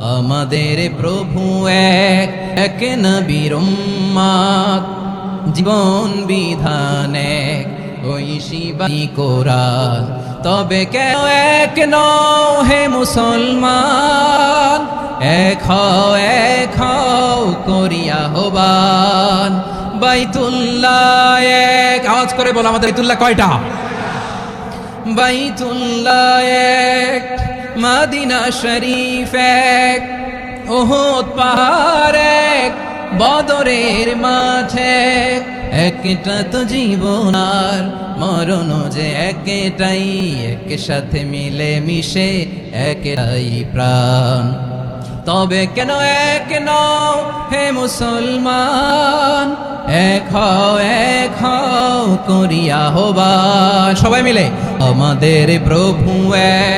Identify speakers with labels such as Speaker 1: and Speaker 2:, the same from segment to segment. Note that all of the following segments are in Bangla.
Speaker 1: আমাদের প্রভু এক এক নবীর জীবন বিধান এক, ওই শিবাই তবে কেন এক নও হে মুসলমান, এক হও, এক করিয়া হবান বাইতুল্লাহ এক, আওয়াজ করে বলো আমাদের বাইতুল্লাহ কয়টা? বাইতুল্লাহ মাদিনা শরীফ এক ওহদ পাহাড় এক, বদরের মাঠে একটা তো জীবন আর মরণ যে একটাই এক সাথে মিলে মিশে একটাই প্রাণ। তবে কেন এক নও হে মুসলমান? এক হও এক হও করিয়া হবান সবাই মিলে, আমাদের প্রভু এক।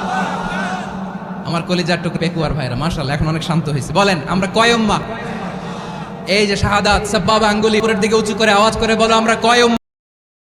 Speaker 1: আমার কলিজার টুকু পেকুয়ার ভাইরা মার্শাল এখন অনেক শান্ত হয়েছে। বলেন, আমরা কয়ম্মা এই যে শাহাদাত বাবা আঙ্গুলি উপরের দিকে উঁচু করে আওয়াজ করে বলো, আমরা কয়ম্মা